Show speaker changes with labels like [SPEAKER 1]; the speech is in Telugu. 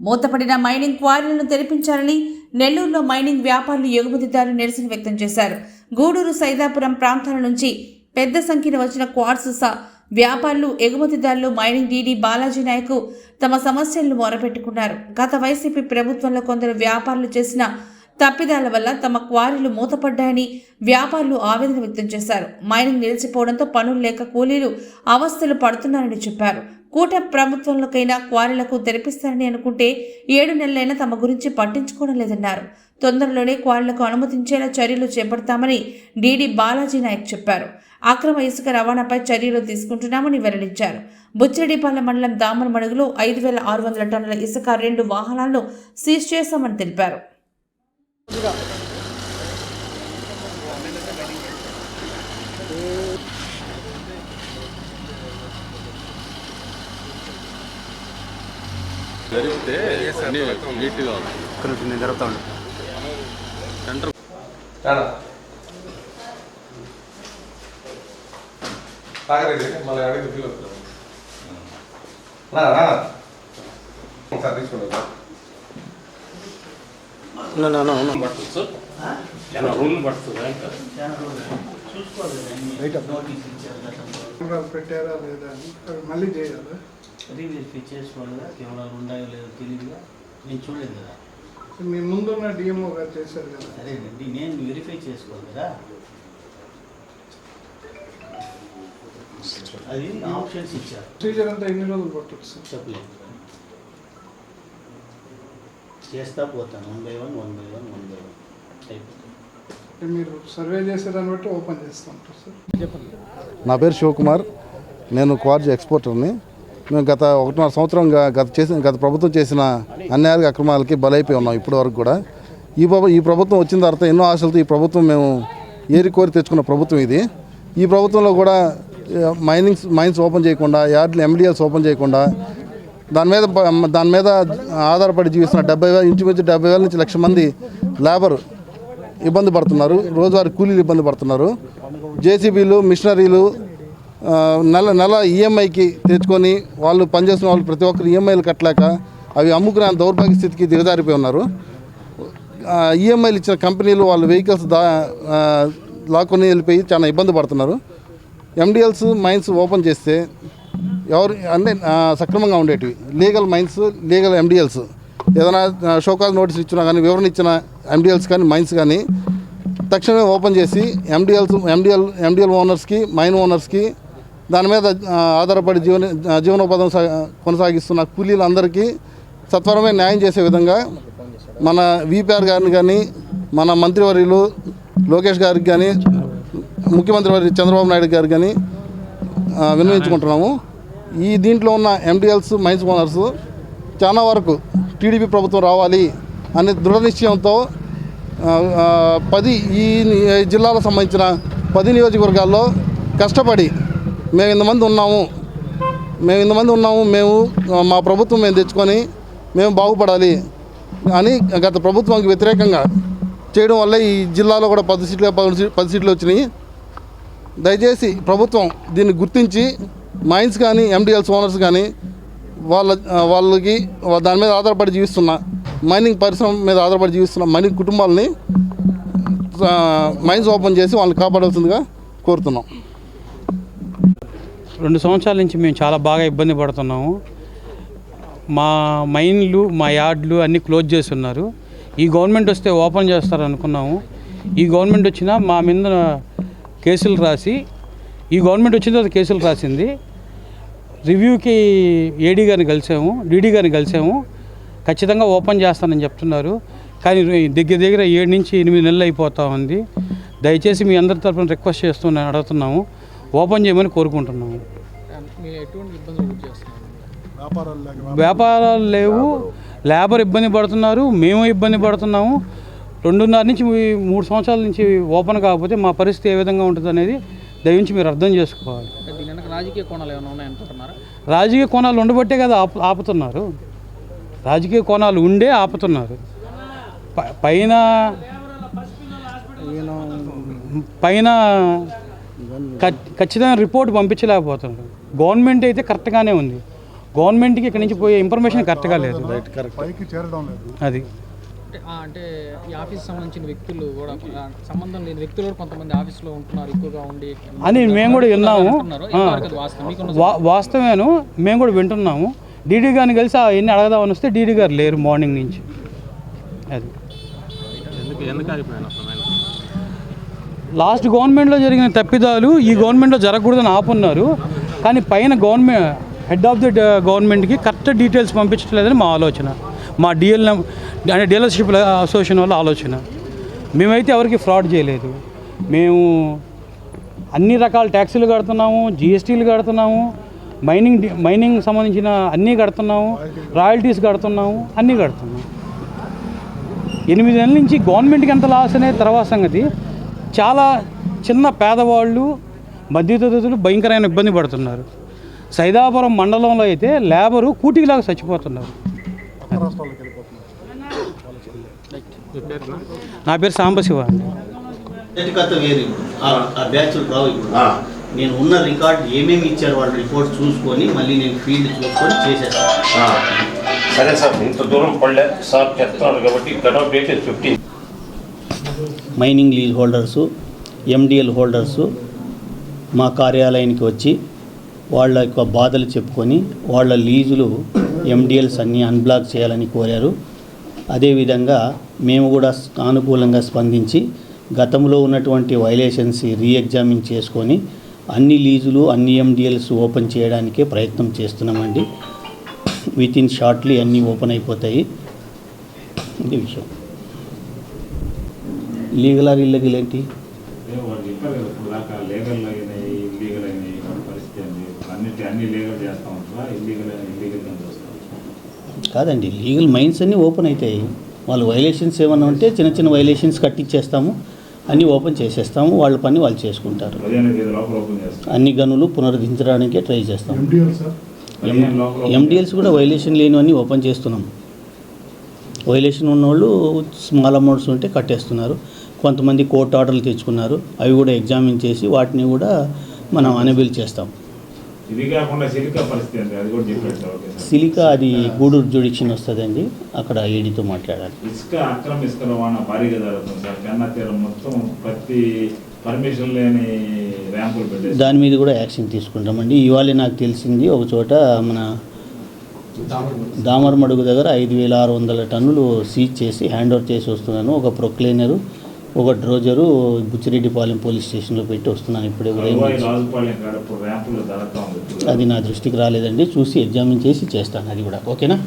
[SPEAKER 1] మూతపడిన మైనింగ్ క్వారీలను తెరిపించాలని నెల్లూరులో మైనింగ్ వ్యాపారులు ఎగుమతిదారులు నిరసన వ్యక్తం చేశారు. గూడూరు సైదాపురం ప్రాంతాల నుంచి పెద్ద సంఖ్యలో వచ్చిన క్వార్ట్స్ వ్యాపారులు ఎగుమతిదారులు మైనింగ్ డీడీ బాలాజీ నాయకు తమ సమస్యలను మొరపెట్టుకున్నారు. గత వైసీపీ ప్రభుత్వంలో కొందరు వ్యాపారులు చేసిన తప్పిదాల వల్ల తమ క్వారీలు మూతపడ్డాయని వ్యాపారులు ఆవేదన వ్యక్తం చేశారు. మైనింగ్ నిలిచిపోవడంతో పనులు లేక కూలీలు అవస్థలు పడుతున్నారని చెప్పారు. కూట ప్రభుత్వంలోకైనా క్వారీలకు తెరిపిస్తారని అనుకుంటే ఏడు నెలలైనా తమ గురించి పట్టించుకోవడం లేదన్నారు. తొందరలోనే క్వారీలకు అనుమతించేలా చర్యలు చేపడతామని డీడీ బాలాజీ నాయక్ చెప్పారు. అక్రమ ఇసుక రవాణాపై చర్యలు తీసుకుంటున్నామని వెల్లడించారు. బుచ్చిరెడ్డిపాలెం మండలం దామరమడుగులో ఐదు వేల ఆరు వందల టన్నుల ఇసుక రెండు వాహనాలను సీజ్ చేశామని తెలిపారు.
[SPEAKER 2] జరిగితే అన్ని నీట్గా
[SPEAKER 3] ఒక్క నిమిషం నేను జరుగుతా ఉండు.
[SPEAKER 2] సెంటర్
[SPEAKER 4] రానా? తాగలేదు? మళ్ళీ అడిగి ఫీల్ అవుతుంది. రా
[SPEAKER 5] పెట్టారా లేదా మళ్ళీ చేయాలా?
[SPEAKER 6] రీవెరిఫై చేసుకోవాలి కదా కెమెరాలు ఉన్నాయో లేదో తెలియదుగా నేను చూడలేదు కదా.
[SPEAKER 5] మీ ముందున్న డిఎంఓ గారు చేశారు కదా.
[SPEAKER 6] సరేనండి నేను వెరిఫై చేసుకోవాలి కదా. అది ఆప్షన్స్ ఇచ్చారు.
[SPEAKER 5] ప్రొసీజర్ అంతా ఎన్ని రోజులు పట్టచ్చు సార్?
[SPEAKER 6] చెప్పలేదు. చేస్తా పోతాను. One by one one by one one by one అయిపోతుంది.
[SPEAKER 5] మీరు సర్వే చేసేదాన్ని బట్టి ఓపెన్ చేస్తూ ఉంటారు సార్.
[SPEAKER 7] నా పేరు శివకుమార్. నేను క్వార్జ్ ఎక్స్పోర్టర్ని. మేము గత ఒకటిన్నర సంవత్సరంగా గత చేసిన గత ప్రభుత్వం చేసిన అన్యాయాలకు అక్రమాలకి బలైపోయి ఉన్నాం ఇప్పటి వరకు కూడా. ఈ ప్రభు ఈ ప్రభుత్వం వచ్చిన తర్వాత ఎన్నో ఆశలతో ఈ ప్రభుత్వం మేము ఏరి కోరి తెచ్చుకున్న ప్రభుత్వం ఇది. ఈ ప్రభుత్వంలో కూడా మైనింగ్స్ మైన్స్ ఓపెన్ చేయకుండా యార్డ్లు ఎండిఎల్స్ ఓపెన్ చేయకుండా దాని మీద దాని మీద ఆధారపడి జీవిస్తున్న డెబ్బై వేల ఇంచుమించు డెబ్బై వేల నుంచి లక్ష మంది లేబర్ ఇబ్బంది పడుతున్నారు. రోజువారీ కూలీలు ఇబ్బంది పడుతున్నారు. జేసీబీలు మిషనరీలు నెల నెల ఈఎంఐకి తెచ్చుకొని వాళ్ళు పనిచేస్తున్న వాళ్ళు ప్రతి ఒక్కరు ఈఎంఐలు కట్టలేక అవి అమ్ముకునే దౌర్భాగ్య స్థితికి దిగజారిపోయి ఉన్నారు. ఈఎంఐలు ఇచ్చిన కంపెనీలు వాళ్ళ వెహికల్స్ దా లాక్కొని వెళ్ళిపోయి చాలా ఇబ్బంది పడుతున్నారు. ఎండిఎల్స్ మైన్స్ ఓపెన్ చేస్తే ఎవరు అంటే సక్రమంగా ఉండేటివి. లీగల్ మైన్స్ లీగల్ ఎండిఎల్స్ ఏదైనా షోకాజ్ నోటీస్ ఇచ్చినా కానీ వివరణ ఇచ్చిన ఎండిఎల్స్ కానీ మైన్స్ కానీ తక్షణమే ఓపెన్ చేసి ఎండిఎల్స్ ఎండిఎల్ ఎండిఎల్ ఓనర్స్కి మైన్ ఓనర్స్కి దాని మీద ఆధారపడి జీవన జీవనోపాధం సా- కొనసాగిస్తున్న కూలీలందరికీ సత్వరమే న్యాయం చేసే విధంగా మన విపిఆర్ గారిని కానీ మన మంత్రివర్యులు లోకేష్ గారికి కానీ ముఖ్యమంత్రి వారి చంద్రబాబు నాయుడు గారికి కానీ విన్నవించుకుంటున్నాము. ఈ దీంట్లో ఉన్న ఎండిఎల్స్ మైన్స్ ఓనర్స్ చాలా వరకు టీడీపీ ప్రభుత్వం రావాలి అనే దృఢ నిశ్చయంతో పది ఈ జిల్లాలకు సంబంధించిన పది నియోజకవర్గాల్లో కష్టపడి మేము ఇంతమంది ఉన్నాము మేము ఇంతమంది ఉన్నాము మేము మా ప్రభుత్వం మేము తెచ్చుకొని మేము బాగుపడాలి అని గత ప్రభుత్వానికి వ్యతిరేకంగా చేయడం వల్ల ఈ జిల్లాలో కూడా పది సీట్లు పది సీట్లు వచ్చినాయి. దయచేసి ప్రభుత్వం దీన్ని గుర్తించి మైన్స్ కానీ ఎండిఎల్స్ ఓనర్స్ కానీ వాళ్ళ వాళ్ళకి దాని మీద ఆధారపడి జీవిస్తున్న మైనింగ్ పరిశ్రమ మీద ఆధారపడి జీవిస్తున్న మైనింగ్ కుటుంబాలని మైన్స్ ఓపెన్ చేసి వాళ్ళని కాపాడాల్సిందిగా కోరుతున్నాం.
[SPEAKER 8] రెండు సంవత్సరాల నుంచి మేము చాలా బాగా ఇబ్బంది పడుతున్నాము. మా మైన్లు మా యార్డ్లు అన్నీ క్లోజ్ చేసి ఉన్నారు ఈ గవర్నమెంట్ వస్తే ఓపెన్ చేస్తారు అనుకున్నాము ఈ గవర్నమెంట్ వచ్చినా మా మీద కేసులు రాసి ఈ గవర్నమెంట్ వచ్చిన తర్వాత కేసులు రాసింది. రివ్యూకి ఏడీ గారిని కలిసాము డీడీ గారిని కలిసాము. ఖచ్చితంగా ఓపెన్ చేస్తానని చెప్తున్నారు. కానీ దగ్గర దగ్గర ఏడు నుంచి ఎనిమిది నెలలు అయిపోతా ఉంది. దయచేసి మీ అందరి తరఫున రిక్వెస్ట్ చేస్తున్నాను అడుగుతున్నాము. ఓపెన్ చేయమని కోరుకుంటున్నాము. వ్యాపారాలు లేవు. లేబర్ ఇబ్బంది పడుతున్నారు. మేము ఇబ్బంది పడుతున్నాము. రెండున్నర నుంచి మూడు సంవత్సరాల నుంచి ఓపెన్ కాకపోతే మా పరిస్థితి ఏ విధంగా ఉంటుంది అనేది దయించి మీరు అర్థం చేసుకోవాలి.
[SPEAKER 9] దీని రాజకీయ కోణాలు ఏమైనా ఉన్నాయనుకుంటున్నారా
[SPEAKER 8] రాజకీయ కోణాలు ఉండబట్టే కదా ఆపు ఆపుతున్నారు. రాజకీయ కోణాలు ఉండే ఆపుతున్నారు. ప- పైన పైన ఖచ్చితంగా రిపోర్ట్ పంపించలేకపోతున్నారు. గవర్నమెంట్ అయితే కరెక్ట్గానే ఉంది. గవర్నమెంట్కి ఇక్కడి నుంచి పోయే ఇన్ఫర్మేషన్ కరెక్ట్గా లేదు.
[SPEAKER 5] పైకి చేరడం లేదు
[SPEAKER 8] అది.
[SPEAKER 9] అంటే ఈ ఆఫీస్ సంబంధించిన వ్యక్తులు కూడా సంబంధం లేని వ్యక్తులు కూడా కొంతమంది ఆఫీస్లో ఉంటున్నారు ఎక్కువగా ఉండి
[SPEAKER 8] అని మేము కూడా విన్నాము. వాస్తవేను మేము కూడా వింటున్నాము. డీడీ గారిని కలిసి ఎన్ని అడగదామని వస్తే డీడీ గారు లేరు మార్నింగ్ నుంచి. అది. లాస్ట్ గవర్నమెంట్లో జరిగిన తప్పిదాలు ఈ గవర్నమెంట్లో జరగకూడదని ఆపున్నారు. కానీ పైన గవర్నమెంట్ హెడ్ ఆఫ్ ది గవర్నమెంట్కి కరెక్ట్ డీటెయిల్స్ పంపించట్లేదని మా ఆలోచన. మా డిఎల్ అంటే డీలర్షిప్ అసోసియేషన్ వాళ్ళ ఆలోచన. మేమైతే ఎవరికి ఫ్రాడ్ చేయలేదు. మేము అన్ని రకాల ట్యాక్సీలు కడుతున్నాము జిఎస్టీలు కడుతున్నాము మైనింగ్ మైనింగ్ సంబంధించిన అన్నీ కడుతున్నాము రాయల్టీస్ కడుతున్నాము అన్నీ కడుతున్నాము. ఎనిమిది నెలల నుంచి గవర్నమెంట్కి ఎంత లాస్ అనే తర్వాత సంగతి. చాలా చిన్న పేదవాళ్ళు మధ్యతరగతులు భయంకరమైన ఇబ్బంది పడుతున్నారు. సైదాపురం మండలంలో అయితే లేబరు కూటికిలాగా చచ్చిపోతున్నారు. నా పేరు సాంబశివ
[SPEAKER 6] ఆ- బ్యాచ్లు రావు ఇప్పుడు. నేను ఉన్న రికార్డ్ ఏమేమి ఇచ్చారు వాళ్ళ రిపోర్ట్ చూసుకొని మళ్ళీ నేను ఫీల్డ్ చూసుకొని చేసేస్తాను
[SPEAKER 3] ఆ, సరే సార్ ఇంత దూరం పడలే. సార్ చెప్తున్నారు కాబట్టి cut off date fifteen.
[SPEAKER 6] Mining lease holders MDL holders మా కార్యాలయానికి వచ్చి వాళ్ళ యొక్క బాధలు చెప్పుకొని వాళ్ళ లీజులు ఎండిఎల్స్ అన్నీ అన్బ్లాక్ చేయాలని కోరారు. అదేవిధంగా మేము కూడా సానుకూలంగా స్పందించి గతంలో ఉన్నటువంటి వైలేషన్స్ రీఎగ్జామిన్ చేసుకొని అన్ని లీజులు అన్ని ఎండిఎల్స్ ఓపెన్ చేయడానికే ప్రయత్నం చేస్తున్నామండి. విత్ ఇన్ షార్ట్లీ అన్నీ ఓపెన్ అయిపోతాయి. ఇది విషయం. లీగల్ ఆర్ ఇల్లీగల్ ఏంటి
[SPEAKER 10] అన్నిటి అన్ని లీగల్ చేస్తా ఉంటారా ఇల్లీగల్ ఇల్లీగల్
[SPEAKER 6] కాదండి. లీగల్ మైన్స్ అన్నీ ఓపెన్ అవుతాయి వాళ్ళు వైలేషన్స్ ఏమన్నా ఉంటే చిన్న చిన్న వైలేషన్స్ కట్టించేస్తాము అన్నీ ఓపెన్ చేసేస్తాము. వాళ్ళ పని వాళ్ళు చేసుకుంటారు. అన్ని గనులు పునరుద్ధరించడానికే ట్రై చేస్తాం.
[SPEAKER 5] MDL sir?
[SPEAKER 10] పదిహేను లోపల open
[SPEAKER 6] ఎండిఎల్స్ కూడా వైలేషన్ లేనివన్నీ ఓపెన్ చేస్తున్నాం. వైలేషన్ ఉన్నోళ్ళు స్మాల్ అమౌంట్స్ ఉంటే కట్టేస్తున్నారు. కొంతమంది కోర్టు ఆర్డర్లు తెచ్చుకున్నారు. అవి కూడా ఎగ్జామిన్ చేసి వాటిని కూడా మనం అనబిల్ చేస్తాం.
[SPEAKER 10] ఇది కాకుండా సిలికా పరిస్థితి అది కూడా సార్
[SPEAKER 6] సిలికా అది గూడూరు జ్యుడిక్షన్ వస్తుందండి. అక్కడ ఈడీతో మాట్లాడాలి.
[SPEAKER 10] ఇసుక అక్రమ ఇసుక రవాణా భారీగా జరుగుతుంది సార్ కన్నా తీరం మొత్తం ప్రతి పర్మిషన్ లేని ర్యాంపులు పెట్టేసి.
[SPEAKER 6] దాని మీద కూడా యాక్షన్ తీసుకుంటామండి. ఇవాళ నాకు తెలిసింది ఒక చోట మన దామరమడుగు దగ్గర ఐదు వేల ఆరు వందల టన్నులు సీజ్ చేసి హ్యాండ్ ఓవర్ చేసి వస్తున్నాను. ఒక ప్రొక్లైనరు ఒక డ్రోజరు బుచ్చిరెడ్డిపాలెం పోలీస్ స్టేషన్లో పెట్టి వస్తున్నాను.
[SPEAKER 10] ఇప్పుడే
[SPEAKER 6] అది నా దృష్టికి రాలేదండి. చూసి ఎగ్జామిన్ చేసి చేస్తాను. అది కూడా. ఓకేనా?